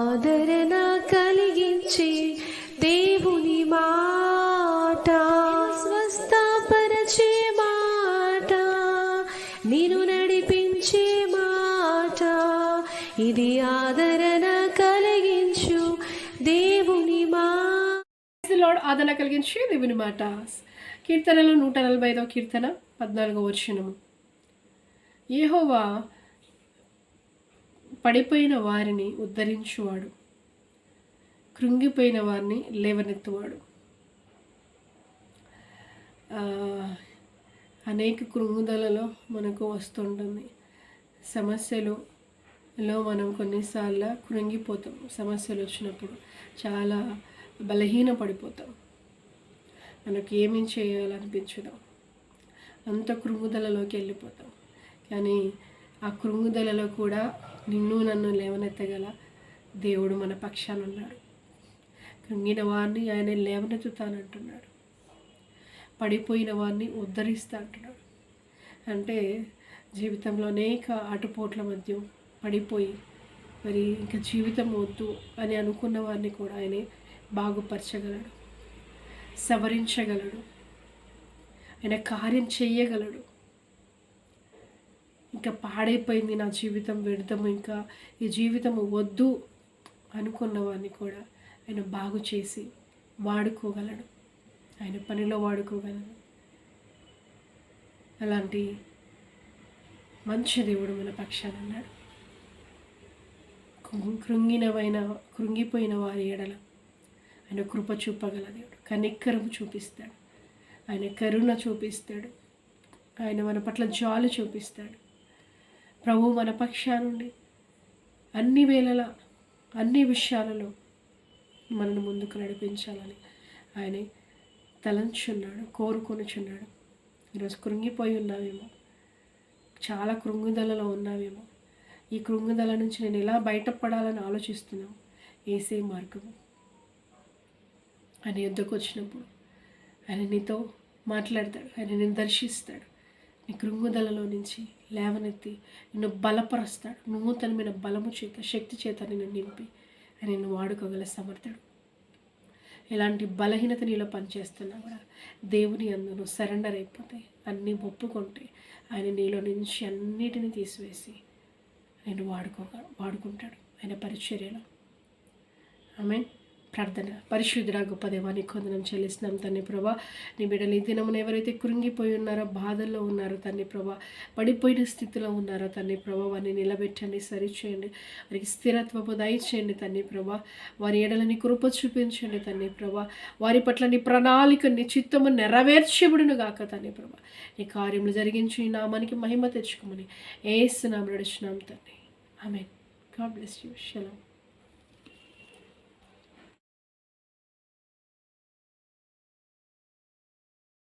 ఆదరణ కలిగించే దేవుని మాట. స్వస్థపరచే మాట. నేను నడిపించే మాట. ఇది ఆదరణ కలిగించు దేవుని మా. లార్డ్ ఆదరణ కలిగించి దేవుని మాట. కీర్తనలో నూట నలభై ఐదవ కీర్తన పద్నాలుగో వర్షము ఏహోవా పడిపోయిన వారిని ఉద్ధరించువాడు. కృంగిపోయిన వారిని లేవనెత్తువాడు. అనేక కృంగుదలలో మనకు వస్తుంటుంది. సమస్యలులో మనం కొన్నిసార్లు కృంగిపోతాం. సమస్యలు వచ్చినప్పుడు చాలా బలహీన పడిపోతాం మనకు ఏమేం చేయాలనిపించదు. అంత కృంగుదలలోకి వెళ్ళిపోతాం. కానీ ఆ కృంగుదలలో కూడా నిన్ను నన్ను లేవనెత్తగల దేవుడు మన పక్షాన ఉన్నాడు. కృంగిన వారిని ఆయన లేవనెత్తుతానంటున్నాడు. పడిపోయిన వారిని ఉద్ధరిస్తా అంటున్నాడు. అంటే జీవితంలో అనేక ఆటుపోట్ల మధ్య పడిపోయి మరి ఇంకా జీవితం వద్దు అని అనుకున్న వారిని కూడా ఆయనే బాగుపరచగలడు. సవరించగలడు. ఆయన కార్యం చేయగలడు. ఇంకా పాడైపోయింది నా జీవితం వ్యర్థము ఇంకా ఈ జీవితం వద్దు అనుకున్న వారిని కూడా ఆయన బాగు చేసి వాడుకోగలడు. ఆయన పనిలో వాడుకోగలడు. అలాంటి మంచి దేవుడు మన పక్షాన అన్నాడు కృంగినవైన కృంగిపోయిన వారి ఎడల ఆయన కృప చూపగల దేవుడు. కనిక్కరం చూపిస్తాడు. ఆయన కరుణ చూపిస్తాడు. ఆయన మన పట్ల జాలు చూపిస్తాడు. ప్రభు మన పక్షానుండి అన్ని వేళల అన్ని విషయాలలో మనను ముందుకు నడిపించాలని ఆయన తలంచున్నాడు కోరుకొనుచున్నాడు. ఈరోజు కృంగిపోయి ఉన్నావేమో చాలా కృంగుదలలో ఉన్నావేమో. ఈ కృంగుదల నుంచి నేను ఎలా బయటపడాలని ఆలోచిస్తున్నావు? ఏసే మార్గము ఆయన యుద్ధకు వచ్చినప్పుడు ఆయన నీతో మాట్లాడతాడు ఆయన నేను దర్శిస్తాడు. నీ కృంగుదలలో నుంచి లేవనెత్తి నిన్ను బలపరుస్తాడు. నూతనమైన బలము చేత శక్తి చేత నిన్ను నింపి ఆయన నిన్ను వాడుకోగల సమర్థుడు. ఎలాంటి బలహీనత నీలో పనిచేస్తున్నా కూడా దేవుని అందును సరెండర్ అయిపోతే అన్నీ ఒప్పుకుంటే ఆయన నీలో నుంచి అన్నిటిని తీసివేసి నేను వాడుకోగ వాడుకుంటాడు ఆయన పరిచర్యలో. ఐ మీన్ ప్రార్థన. పరిశుద్ధుడ గొప్ప దేవాన్ని కొందనం చెల్లిస్తున్నాం తండ్రి ప్రభా. నీ బిడ్డలు ఈ దినమున ఎవరైతే కృంగిపోయి ఉన్నారో బాధల్లో ఉన్నారో తండ్రి ప్రభా. పడిపోయిన స్థితిలో ఉన్నారో తండ్రి ప్రభా. వారిని నిలబెట్టండి సరిచేయండి. వారికి స్థిరత్వపు దయచేయండి తండ్రి ప్రభా. వారి ఎడలని కృప చూపించండి తండ్రి ప్రభా. వారి పట్ల నీ ప్రణాళిక నీ చిత్తము నెరవేర్చబడును గాక తండ్రి ప్రభా. నీ కార్యములు జరిగించి ఈ నామానికి మహిమ తెచ్చుకోమని ఏసునామ నడిచినాం తండ్రి ఆమె గాడ్ బ్లెస్ యూ. షలం